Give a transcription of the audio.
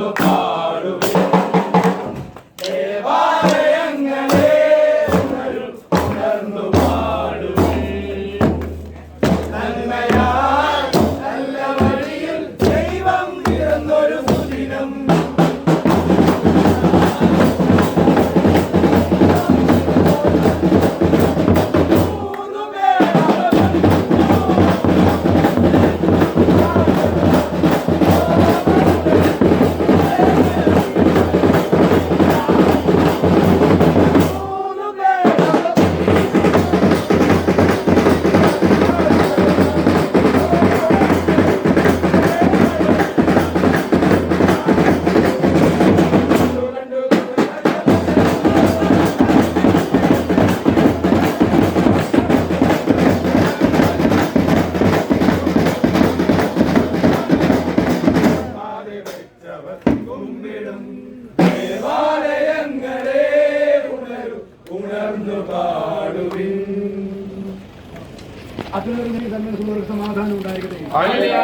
the പൊങ്ങിടും ദേവാലയങ്ങളെ ഉണരും ഉണർന്നു പാടുവിൻ. അതിനൊരു സമാധാനം ഉണ്ടായിരിക്കട്ടെ. ഹല്ലേലൂയ.